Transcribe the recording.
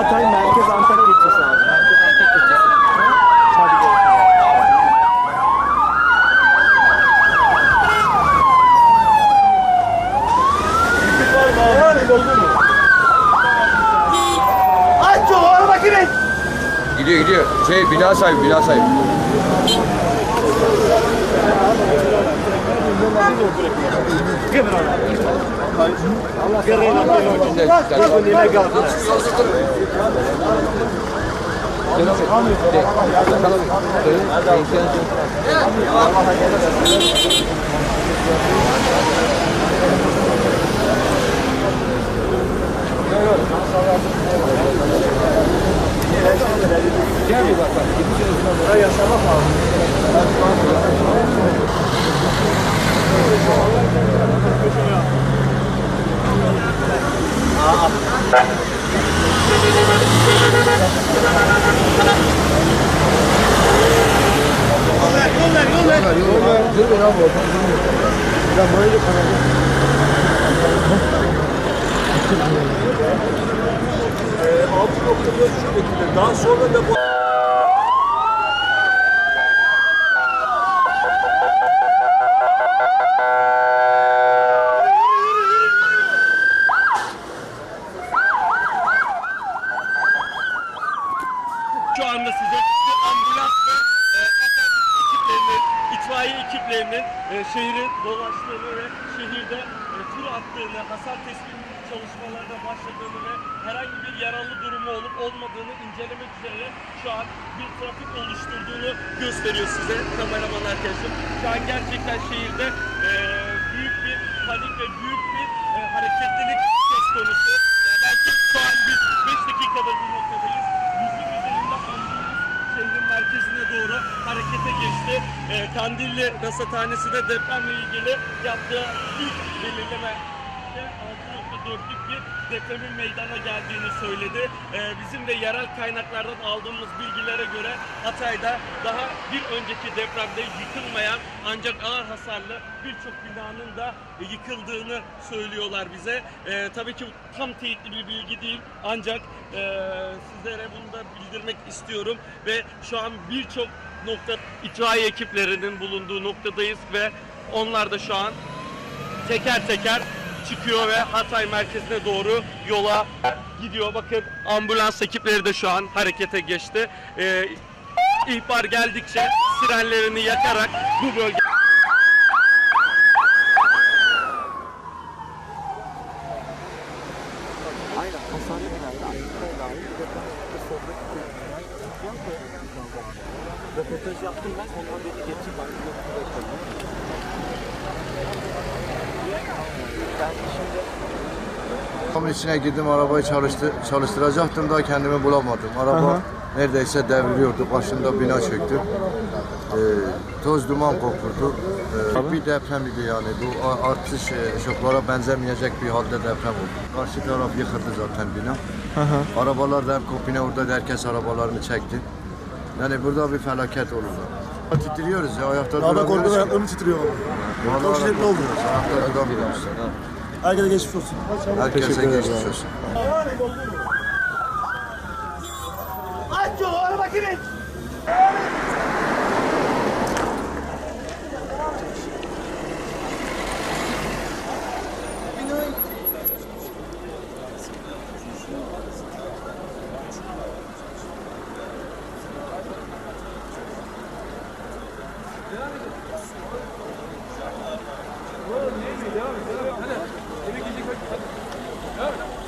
Hatay Merkez Antakya ilçesi abi. Merkez Antakya ilçesi. Hadi görüşürüz. Aç yolu araba kimin? Gidiyor gidiyor. Şey bina sahibi bina sahibi. Gel bir bakalım. Burada yaşamak lazım. Daha sonra da bu Şu anda size bu ambulans ve e, AFAD ekiplerinin, itfaiye ekiplerinin e, şehri dolaştığını ve şehirde e, tur attığını, hasar tespit çalışmalarına başladığını ve herhangi bir yaralı durumu olup olmadığını incelemek üzere şu an bir trafik oluşturduğunu gösteriyor size kameraman arkadaşım. Şu an gerçekten şehirde e, büyük bir panik ve büyük bir e, hareketlilik söz konusu. E, belki şu an biz 5 dakikadır bu noktadayız. Yüzün üzerinde ambulans şehrin merkezine doğru harekete geçti. E, Kandilli Rasathanesi de depremle ilgili yaptığı ilk belirleme 6.4'lük bir depremin meydana geldiğini söyledi. Ee, bizim de yerel kaynaklardan aldığımız bilgilere göre Hatay'da daha bir önceki depremde yıkılmayan ancak ağır hasarlı birçok binanın da yıkıldığını söylüyorlar bize. Ee, tabii ki bu tam teyitli bir bilgi değil ancak e, sizlere bunu da bildirmek istiyorum ve şu an birçok nokta itfaiye ekiplerinin bulunduğu noktadayız ve onlar da şu an teker teker çıkıyor ve Hatay merkezine doğru yola gidiyor. Bakın ambulans ekipleri de şu an harekete geçti. Ee, ihbar geldikçe sirenlerini yakarak bu bölge Aynen. Ediyorlar. Röportaj yaptım ben. Ondan dedi. Ben şimdi Tam içine girdim arabayı çalıştı, çalıştıracaktım da kendimi bulamadım. Araba Aha. Neredeyse devriliyordu. Başında bina çöktü. Ee, toz duman kokurdu. Ee, bir deprem idi yani. Bu artış e, şoklara benzemeyecek bir halde deprem oldu. Karşı taraf yıkıldı zaten bina. Arabalar da hem kopine orada da herkes arabalarını çekti. Yani burada bir felaket olurdu. Titriyoruz ya ayakta Dağda duramıyoruz korkudan ayaklarım titriyor. Çok şiddetli oldu. Ayakta duramıyoruz. Herkese geçmiş olsun. Herkese geçmiş olsun. Takip et. Devam et. Devam et, devam et. Hadi. Eve gidecek vakit. Hadi. Devam et.